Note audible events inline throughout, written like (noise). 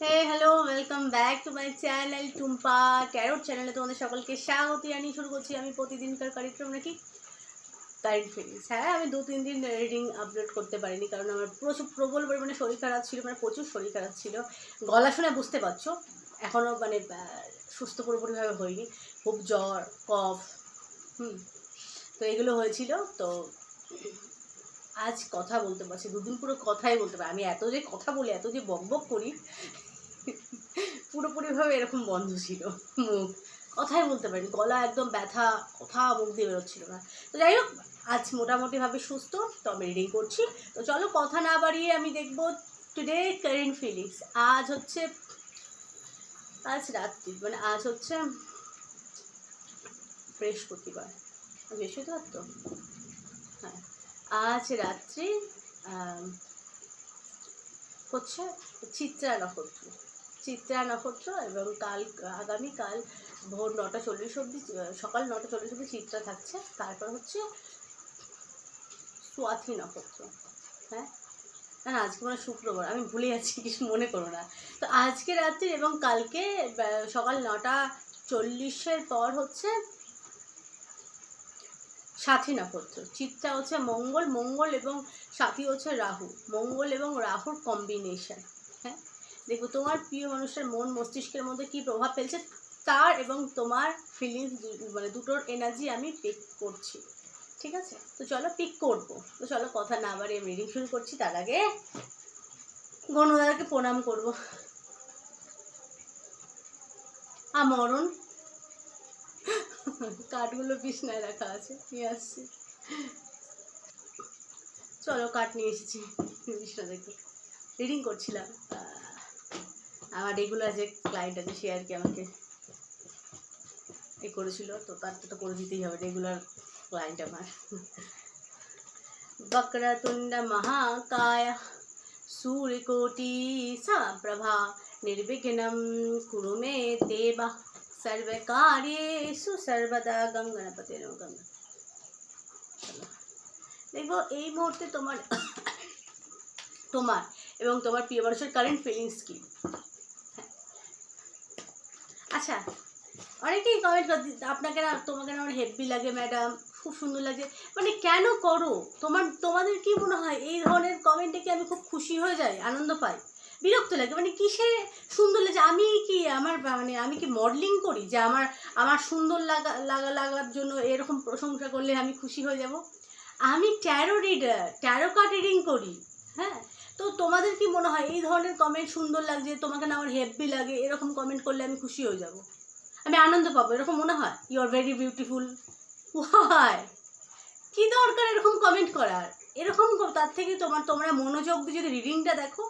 Hey hello welcome back to my channel Tumpa tarot চ্যানেলে তোমাদের সকলকে স্বাগত জানিয়ে শুরু করছি আমি প্রতিদিনকার কার্যক্রম নাকি কারেন্ট ফিলিংস হ্যাঁ আমি দু, তিন দিন রিডিং আপলোড করতে পারিনি কারণ আমার প্রচুর প্রবল পরিমাণে শরীর খারাপ ছিল মানে প্রচুর শরীর খারাপ ছিল। গলা শুনে বুঝতে পারছ এখনও মানে সুস্থ পুরোপুরিভাবে হয়নি। খুব জ্বর, কফ, হুম, তো এগুলো হয়েছিল। তো আজ কথা বলতে পারছি, দুদিন পুরো কথাই বলতে পারি আমি এত যে কথা বলি, এত যে বকবক করি পুরোপুরিভাবে এরকম বন্ধ ছিল, মুখ। কথাই বলতে পারিনি, গলা একদম ব্যথা, কথা মুখ দিয়ে বেরোচ্ছিল না। তো যাই হোক, আজ মোটামুটিভাবে সুস্থ তো আমি রিডিং করছি। তো চলো কথা না বাড়িয়ে আমি দেখব টুডে কারেন্ট ফিলিংস আজ হচ্ছে, আজ রাত্রি মানে আজ হচ্ছে বৃহস্পতিবার। বৃহস্পতিবার তো? হ্যাঁ আজ রাত্রি হচ্ছে চিত্রা নক্ষত্র চিত্রা নক্ষত্র এবং কাল আগামীকাল ভোর নটা চল্লিশ অবধি, সকাল নটা চল্লিশ অবধি চিত্রা থাকছে। তারপর হচ্ছে সোয়াথি নক্ষত্র। হ্যাঁ? না আজকে মানে শুক্রবার। আমি ভুলে যাচ্ছি, কিছু মনে করো না। তো আজকে রাত্রি এবং কালকে সকাল নটা চল্লিশের পর হচ্ছে সাথী নক্ষত্র। চিত্রা হচ্ছে মঙ্গল মঙ্গল এবং সাথী হচ্ছে রাহু। মঙ্গল এবং রাহুর কম্বিনেশন হ্যাঁ? দেখো, তোমার প্রিয় মানুষের মন, মস্তিষ্কের মধ্যে কি প্রভাব ফেলছে? তার এবং তোমার ফিলিংস মানে দুটোর এনার্জি আমি পিক করছি। ঠিক আছে? তো চলো পিক করব। তো চলো কথা না বাড়িয়ে আমি রিডিং শুরু করছি, তার আগে গণদাদাকে প্রণাম করব। আমরণ। কাঠগুলো বিছনায় রাখা আছে, নিয়ে আসছি। চলো কাঠ নিয়ে এসেছি বিছনা থেকে রিডিং করছিলাম আমার রেগুলার যে ক্লায়েন্ট আছে, সে আর কি আমাকে এ করেছিল। তো তার তো করে দিতেই হবে রেগুলার ক্লায়েন্ট আমার। বক্রতুণ্ড মহাকায়, সূর্যকোটি সপ্রভা নির্বিঘ্নম কুরু মে দেবা সর্বকার্যেষু সর্বদা গম গণপতি গম। দেখব এই মুহূর্তে তোমার তোমার এবং তোমার প্রিয় মানুষের কারেন্ট ফিলিংস কি? আচ্ছা অনেকেই কমেন্ট করে আপনাকে না তোমাকে না আমার হেভি লাগে ম্যাডাম খুব সুন্দর লাগে। মানে কেন করো? তোমার, তোমাদের কি মনে হয়? এই ধরনের কমেন্টে কি আমি খুব খুশি হয়ে যাই, আনন্দ পাই? বিরক্ত লাগে মানে কিসে সুন্দর লাগে? আমি কি আমার মানে আমি কি মডেলিং করি যে আমার আমার সুন্দর লাগা লাগা, লাগার জন্য এরকম প্রশংসা করলে আমি খুশি হয়ে যাব? আমি tarot reader tarot card reading করি হ্যাঁ? তো তোমাদের কি মনে হয় এই ধরনের কমেন্ট সুন্দর লাগছে, তোমাকে না আমার হেভি লাগে, এরকম কমেন্ট করলে আমি খুশি হয়ে যাব? আমি আনন্দ পাবো, এরকম মনে হয়? You are very beautiful why কি দরকার এরকম কমেন্ট করার? এরকম তার থেকে তোমার, তোমরা মনোযোগ দিয়ে যদি রিডিংটা দেখো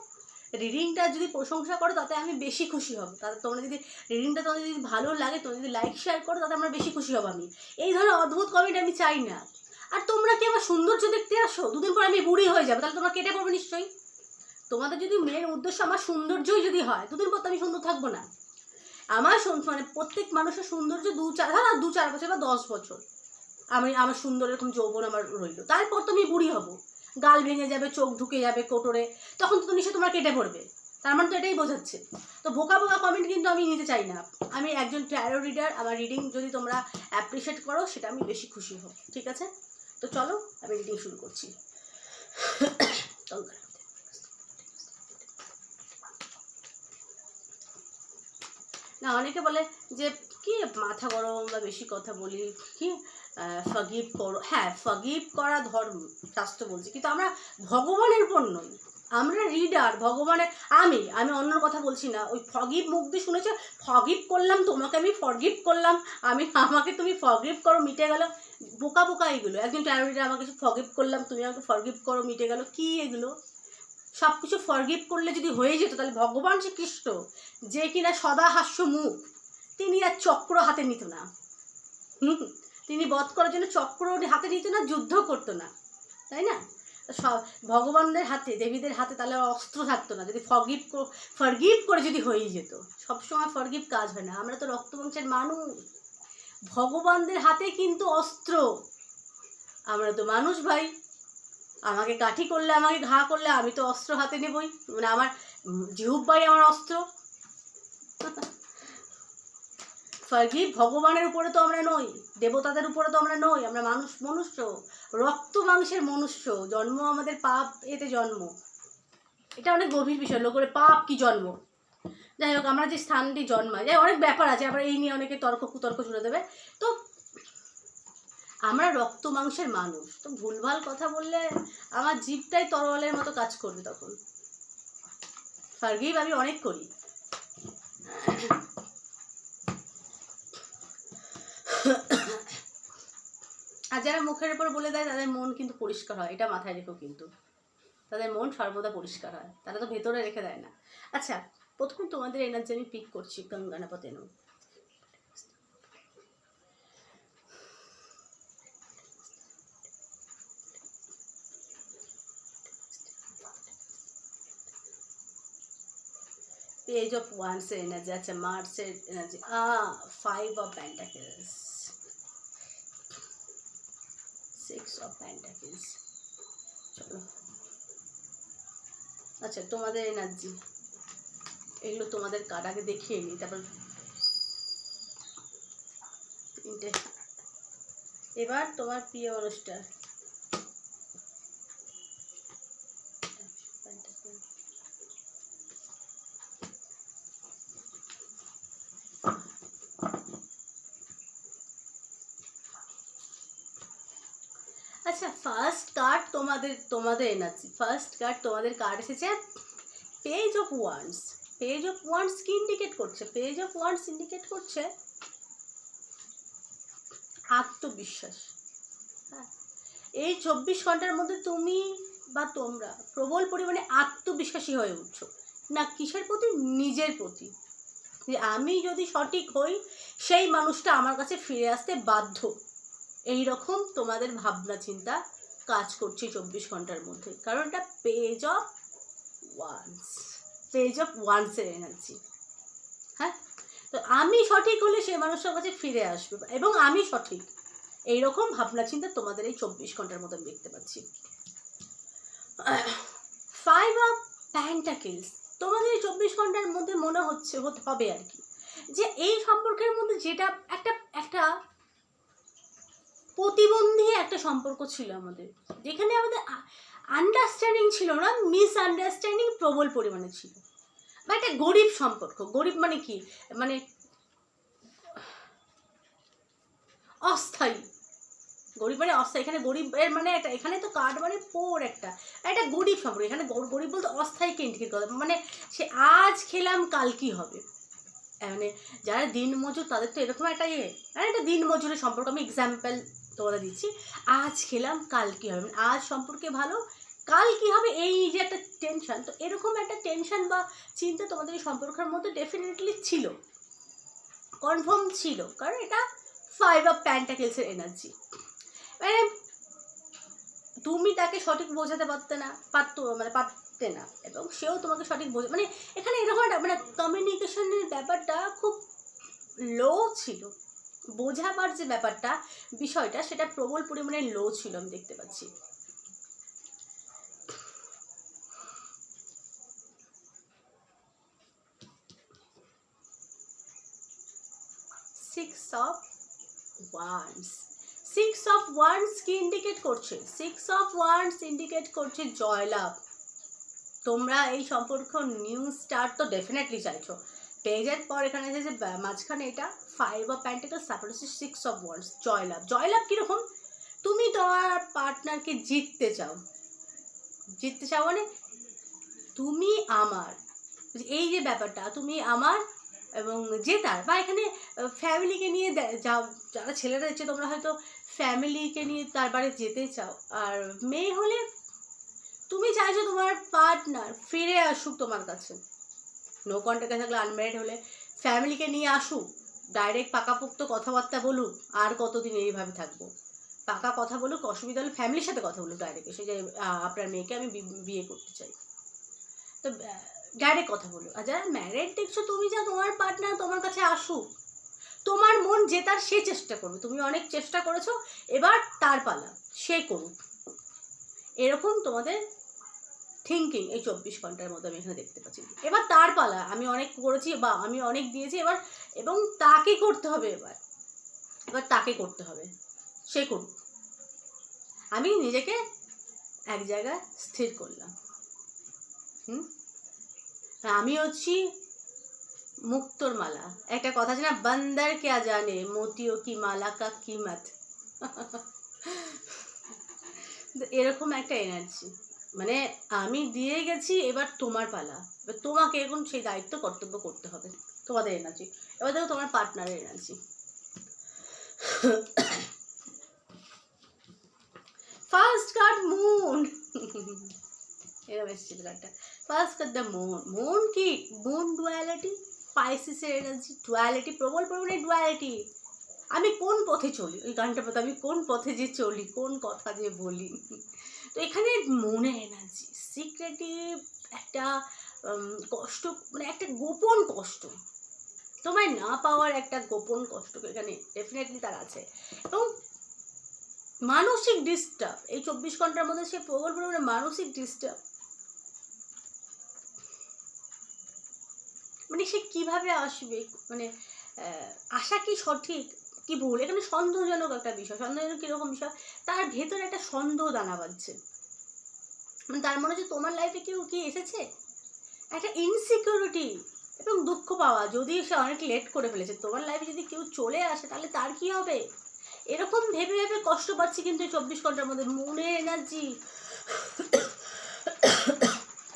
রিডিংটা যদি প্রশংসা করো, তাতে আমি বেশি খুশি হব। তাতে তোমরা যদি রিডিংটা তোমাদের যদি ভালো লাগে, তোমরা যদি লাইক শেয়ার করো, তাতে আমরা বেশি খুশি হব আমি। এই ধরনের অদ্ভুত কমেন্ট আমি চাই না। আর তোমরা কি আমার সৌন্দর্য দেখতে আসো? দুদিন পর আমি বুড়ি হয়ে যাব, তাহলে তোমরা কেটে পড়বে নিশ্চয়ই। তোমাদের যদি মেয়ের উদ্দেশ্য আমার সৌন্দর্যই যদি হয়, দুদিন পর তো আমি সুন্দর থাকব না। আমার মানে প্রত্যেক মানুষের সৌন্দর্য দু চার ধরো দু চার বছর বা দশ বছর। আমি, আমার সুন্দর এরকম যৌবন আমার রইল। তারপর তো আমি বুড়ি হব। গাল ভেঙে যাবে, চোখ ঢুকে যাবে কোটরে, তখন তো নিশ্চয়ই তোমরা কেটে পড়বে। তার মানে তো এটাই বোঝাচ্ছে। তো বোকা বোকা কমেন্ট কিন্তু আমি নিতে চাই না। আমি একজন ট্যারো রিডার আমার রিডিং যদি তোমরা অ্যাপ্রিসিয়েট করো, সেটা আমি বেশি খুশি হব। ঠিক আছে? তো চলো, আমি রিডিং শুরু করছি। (coughs) না, অনেকে বলে যে, কি মাথা গরম বা বেশি কথা বলি? কি ফগিভ করো? হ্যাঁ ফগিভ করা ধর্ম, শাস্ত্র বলছে। কিন্তু আমরা ভগবানের উপর নই। আমরা রিডার ভগবানের আমি আমি অন্যর কথা বলছি না। ওই ফগিভ মুখ দিয়ে শুনেছো ফগিভ করলাম, তোমাকে আমি ফরগিভ করলাম। আমি, আমাকে তুমি ফরগিভ করো, মিটে গেল। বোকা বোকা এগুলো। একজন ট্যারোরিডার আমাকে ফরগিভ করলাম, তুমি আমাকে ফরগিভ করো, মিটে গেল। কি এগুলো? সব কিছু ফরগিভ করলে যদি হয়ে যেত, তাহলে ভগবান শ্রীকৃষ্ণ যে কিনা সদা হাস্য মুখ, তিনি আর চক্র হাতে নিত না। হুম, তিনি বধ করার জন্য চক্র হাতে নিত না, যুদ্ধ করতো না। তাই না? সব ভগবানদের হাতে, দেবীদের হাতে তাহলে অস্ত্র থাকতো না। যদি ফরগিভ ফরগিভ করে যদি হয়েই যেত, সবসময় ফরগিভ কাজ হয় না। আমরা তো রক্তবংশের মানুষ। ভগবানদের হাতে কিন্তু অস্ত্র। আমরা তো মানুষ ভাই। আমাকে কাঠি করলে, আমাকে ঘা করলে আমি তো অস্ত্র হাতে নেবই। মানে আমার জিহুব্বাই আমার অস্ত্র। ভগবানের উপরে তো আমরা নই, দেবতাদের উপরে তো আমরা নই, আমরা মানুষ, মনুষ্য। রক্ত মাংসের মনুষ্য, জন্ম আমাদের পাপ, এতে জন্ম। এটা অনেক গভীর বিষয়, লোক করে পাপ কি জন্ম? যাই হোক, আমরা যে স্থানটি জন্মায় যাই অনেক ব্যাপার আছে, আবার এই নিয়ে অনেকে তর্ক কুতর্ক জুড়ে দেবে। তো আমরা রক্ত মাংসের মানুষ। তো ভুলভাল কথা বললে আমার জিভটাই তরোয়ালের মতো কাজ করবে তখন। ফার্গিভ আমি অনেক করি। আর যারা মুখের উপর বলে দেয়, তাদের মন কিন্তু পরিষ্কার হয়। এটা মাথায় রেখো কিন্তু। তাদের মন সর্বদা পরিষ্কার হয়। তারা তো ভেতরে রেখে দেয় না। আচ্ছা প্রথম তোমাদের এনার্জি আমি পিক করছি, গঙ্গানাপতেনু। পেজ অফ ওয়ান্সের এনার্জি আচ্ছা মার্চের energy a five of pentacles six of pentacles চলো আচ্ছা তোমাদের এনার্জি এগুলো তোমাদের কার্ড দেখিয়ে নিই তারপর তিনটে। এবার তোমার প্রিয় মানুষটা আচ্ছা ফার্স্ট কার্ড তোমাদের তোমাদের এনার্জি ফার্স্ট কার্ড তোমাদের কার্ড এসেছে page of wands page of wands কি ইন্ডিকেট করছে? পেজ অফ ওয়ান্স ইন্ডিকেট করছে আত্মবিশ্বাস। হ্যাঁ। এই চব্বিশ ঘণ্টার মধ্যে তুমি বা তোমরা প্রবল পরিমাণে আত্মবিশ্বাসী হয়ে উঠছো। না, কিসের প্রতি? নিজের প্রতি। যে আমি যদি সঠিক হই, সেই মানুষটা আমার কাছে ফিরে আসতে বাধ্য। এই রকম তোমাদের ভাবনা চিন্তা কাজ করছে চব্বিশ ঘণ্টার মধ্যে। কারণ এটা page of wands page of ওয়ান্সের energy হ্যাঁ? তো আমি সঠিক হলে সেই মানুষটার কাছে ফিরে আসবে এবং আমি সঠিক। এইরকম ভাবনা চিন্তা তোমাদের এই চব্বিশ ঘণ্টার মতো আমি দেখতে পাচ্ছি। ফাইভ অফ প্যান্টাকেলস তোমাদের এই চব্বিশ ঘণ্টার মধ্যে মনে হচ্ছে হবে আর কি। যে এই সম্পর্কের মধ্যে যেটা একটা একটা প্রতিবন্ধী একটা সম্পর্ক ছিল আমাদের। যেখানে আমাদের আন্ডারস্ট্যান্ডিং ছিল না মিস আন্ডারস্ট্যান্ডিং প্রবল পরিমাণে ছিল। বা একটা গরিব সম্পর্ক। গরিব মানে কি? মানে অস্থায়ী। গরিব মানে অস্থায়ী। এখানে গরিবের মানে একটা, এখানে তো কার্ড মানে পোর একটা। একটা গরিব সম্পর্ক। এখানে গর- গরিব বলতে অস্থায়ীকে ইন্ডিকেট করে? মানে সে, আজ খেলাম, কাল কি হবে? মানে যারা দিন মজুর তাদের তো এরকম একটা ইয়ে। মানে একটা দিন মজুরের সম্পর্ক। আমি এক্সাম্পল তোমরা দিচ্ছি। আজ খেলাম, কাল কী হবে? মানে আজ সম্পর্কে ভালো, কাল কি হবে? এই যে একটা টেনশন তো এরকম একটা টেনশন বা চিন্তা তোমাদের এই সম্পর্কের মধ্যে ডেফিনেটলি ছিল। কনফার্ম ছিল, কারণ এটা ফাইভ অফ প্যান্টাকেলসের এনার্জি মানে তুমি তাকে সঠিক বোঝাতে পারতে না, পারতো মানে পারতে না, এবং সেও তোমাকে সঠিক বোঝা মানে এখানে এরকম একটা মানে কমিউনিকেশনের ব্যাপারটা খুব লো ছিল। বোঝাবার যে ব্যাপারটা, বিষয়টা, সেটা প্রবল পরিমাণে লো ছিল আমি দেখতে পাচ্ছি। Six of wands six of wands কি ইন্ডিকেট করছে? সিক্স অফ ওয়ান্স ইন্ডিকেট করছে জয়লাভ। তোমরা এই সম্পর্ক নিউ স্টার্ট তো ডেফিনেটলি চাইছো। পেজের পর এখানে বা- মাঝখানে এটা। ফাইভ অফ প্যান্টিকল তারপর হচ্ছে সিক্স অফ ওয়ান্স জয়লাভ জয়লাভ কীরকম? তুমি তোমার পার্টনারকে জিততে চাও। জিততে চাও মানে তুমি আমার, এই যে ব্যাপারটা, তুমি আমার এবং জেতার বা এখানে ফ্যামিলিকে নিয়ে যাও, যারা ছেলেরা হচ্ছে তোমরা হয়তো ফ্যামিলিকে নিয়ে তারপরে যেতে চাও। আর মেয়ে হলে তুমি চাইছো তোমার পার্টনার ফিরে আসুক তোমার কাছে। নো কন্ট্যাক্টে থাকলে আনম্যারিড হলে ফ্যামিলিকে নিয়ে আসুক। ডাইরেক্ট পাকাপোক্ত কথাবার্তা বলুক আর কতদিন এইভাবে থাকব? পাকা কথা বলুক, অসুবিধা হলে ফ্যামিলির সাথে কথা বলুক ডাইরেক্ট এসে যে আপনার মেয়েকে আমি বিয়ে করতে চাই। তো ডাইরেক্ট কথা বলুক। আর যারা ম্যারেড দেখছ, তুমি যা তোমার পার্টনার তোমার কাছে আসুক, তোমার মন জেতার সে চেষ্টা করবে। তুমি অনেক চেষ্টা করেছ, এবার তার পালা, সে করুক। এরকম তোমাদের থিঙ্কিং এই চব্বিশ ঘণ্টার মধ্যে আমি এখানে দেখতে পাচ্ছি। এবার তার পালা, আমি অনেক করেছি বা আমি অনেক দিয়েছি, এবার, এবং তাকে করতে হবে এবার। এবার তাকে করতে হবে, সে করুক। আমি নিজেকে এক জায়গায় স্থির করলাম। হুম? আমি হচ্ছি মুক্তর মালা। একটা কথা আছে না, বন্দর কে জানে, মোতিও কি মালা কা কিমত। এরকম একটা এনার্জি মানে আমি দিয়ে গেছি, এবার তোমার পালা। এবার তোমাকে এখন সেই দায়িত্ব, কর্তব্য করতে হবে, তোমাদের এনার্জি এবার দেখো তোমার পার্টনারের এনার্জি ফার্স্ট কার্ড মুন এরকম এসেছিল কার্ডটা first card the moon moon কি? মুন ডুয়ালিটি স্পাইসিসের এনার্জি ডুয়ালিটি প্রবল পরিমাণে ডুয়ালিটি আমি কোন পথে চলি? ওই গানটা পথে আমি কোন পথে যে চলি, কোন কথা যে বলি? তো এখানে মনে এনার্জি সিক্রেটিভ একটা কষ্ট মানে একটা গোপন কষ্ট। তোমায় না পাওয়ার একটা গোপন কষ্ট এখানে ডেফিনেটলি তার আছে। এবং মানসিক ডিস্টার্ব এই চব্বিশ ঘণ্টার মধ্যে সে প্রবল পরিমাণে মানসিক ডিস্টার্ব মানে সে কীভাবে আসবে? মানে আশা কি সঠিক? কি ভুল? এখানে সন্দেহজনক একটা বিষয়। সন্দেহজনক কীরকম বিষয়? তার ভেতরে একটা সন্দেহ দানা বাঁধছে। মানে তার মনে হচ্ছে তোমার লাইফে কেউ কি এসেছে? একটা ইনসিকিউরিটি এবং দুঃখ পাওয়া যদি সে অনেক লেট করে ফেলেছে। তোমার লাইফে যদি কেউ চলে আসে, তাহলে তার কি হবে? এরকম ভেবে ভেবে কষ্ট পাচ্ছি কিন্তু চব্বিশ ঘণ্টার মধ্যে। মনের এনার্জি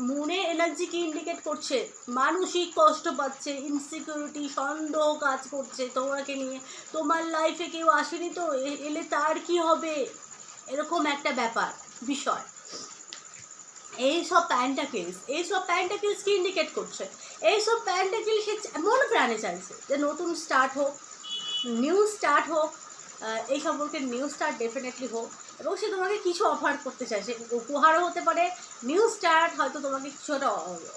মনে এনার্জি কি ইন্ডিকেট করছে? মানসিক কষ্ট পাচ্ছে ইনসিকিউরিটি সন্দেহ কাজ করছে তোমাকে নিয়ে। তোমার লাইফে কেউ আসেনি তো এলে তার কি হবে? এরকম একটা ব্যাপার, বিষয়। এই সব প্যান্টাকিলস এই সব প্যান্টাকিলস কি ইন্ডিকেট করছে? এই সব প্যান্টাকিল সে চা- মন প্রাণে চাইছে যে নতুন স্টার্ট হোক নিউ স্টার্ট হোক এই সম্পর্কে নিউ স্টার্ট ডেফিনেটলি হোক। এবং সে তোমাকে কিছু অফার করতে চায় সে উপহারও হতে পারে নিউ স্টার্ট হয়তো তোমাকে কিছু একটা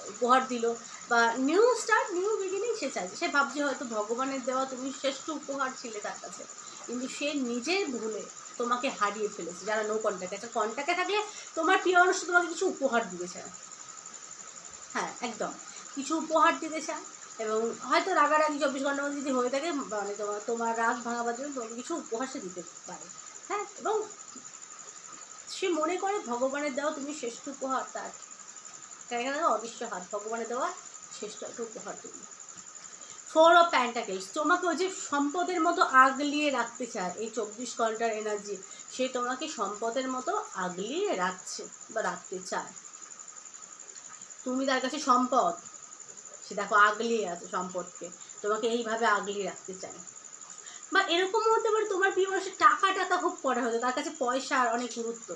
উপহার দিল বা নিউ স্টার্ট নিউ বিগিনিং সে চাইছে। সে ভাবছে হয়তো ভগবানের দেওয়া তুমি শ্রেষ্ঠ উপহার ছিলে তার কাছে। কিন্তু সে নিজের ভুলে তোমাকে হারিয়ে ফেলেছে। যারা নো কন্ট্যাক্ট আছে কন্ট্যাক্টে থাকলে তোমার প্রিয় মানুষ তোমাকে কিছু উপহার দিতে চায়। হ্যাঁ একদম। কিছু উপহার দিতে চায় এবং হয়তো রাগারাগি, চব্বিশ ঘণ্টার মধ্যে যদি হয়ে থাকে মানে তোমার তোমার রাগ ভাঙাবার জন্য তোমাকে কিছু উপহার সে দিতে পারে। হ্যাঁ এবং সে মনে করে ভগবানের দেওয়া তুমি শ্রেষ্ঠ উপহার তার। দেখো অদৃশ্য হাত। ভগবানের দেওয়া শ্রেষ্ঠ একটা উপহার তুমি। ফোর অফ প্যান্টাকেলস তোমাকে ওই যে সম্পদের মতো আগলিয়ে রাখতে চায়, এই চব্বিশ ঘণ্টার এনার্জি সে তোমাকে সম্পদের মতো আগলিয়ে রাখছে বা রাখতে চায়। তুমি তার কাছে সম্পদ। সে দেখো আগলিয়ে আছে সম্পদকে। তোমাকে এইভাবে আগলিয়ে রাখতে চায়। বা এরকমও হতে পারে তোমার প্রিয় মানুষের টাকা টাকা খুব করা হতো, তার কাছে পয়সার অনেক গুরুত্ব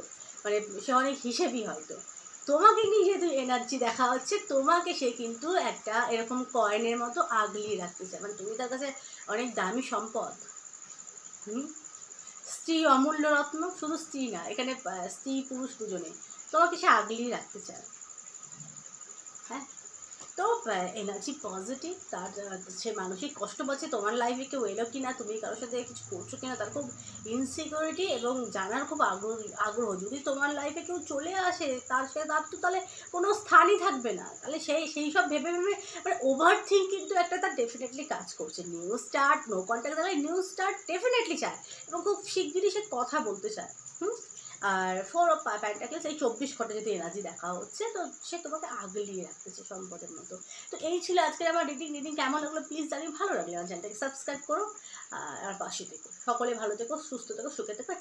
মানে সে অনেক হিসেবই হয়তো। তোমাকে নিয়ে যেহেতু এনার্জি দেখা হচ্ছে, তোমাকে সে কিন্তু একটা এরকম কয়েনের মতো আগলিয়ে রাখতে চায়। মানে তুমি তার কাছে অনেক দামি সম্পদ। হুম? স্ত্রী অমূল্য রত্ন, শুধু স্ত্রী না, এখানে স্ত্রী পুরুষ দুজনে তোমাকে সে আগলিয়ে রাখতে চায়। তো এনার্জি পজিটিভ তার সে মানসিক কষ্ট পাচ্ছে, তোমার লাইফে কেউ এলো কি না তুমি কারোর সাথে কিছু করছ কিনা, তার খুব ইনসিকিউরিটি এবং জানার খুব আগ্রহ আগ্রহ। যদি তোমার লাইফে কেউ চলে আসে, তার সে, তার তো তাহলে কোনো স্থানই থাকবে না। তাহলে সেই সেই সব ভেবে ভেবে মানে ওভার থিঙ্ক কিন্তু একটা তার ডেফিনেটলি কাজ করছে। নিউ স্টার্ট নো কন্ট্যাক্ট তাহলে নিউ স্টার্ট ডেফিনেটলি চায় এবং খুব শিগগিরই সে কথা বলতে চায়। হুম? আর ফোর অফ প্যান্টাকেলস এই চব্বিশ ঘণ্টা যদি এনার্জি দেখা হচ্ছে, তো সে তোমাকে আগলিয়ে রাখতেছে সম্পদের মতো। তো এই ছিল আজকের আমার রিডিং রিডিং কেমন লাগল প্লিজ জানি ভালো লাগলে আমার চ্যানেলটাকে সাবস্ক্রাইব করো, আর পাশে থেকো। সকলে ভালো থেকো, সুস্থ থেকো, সুখে থেকো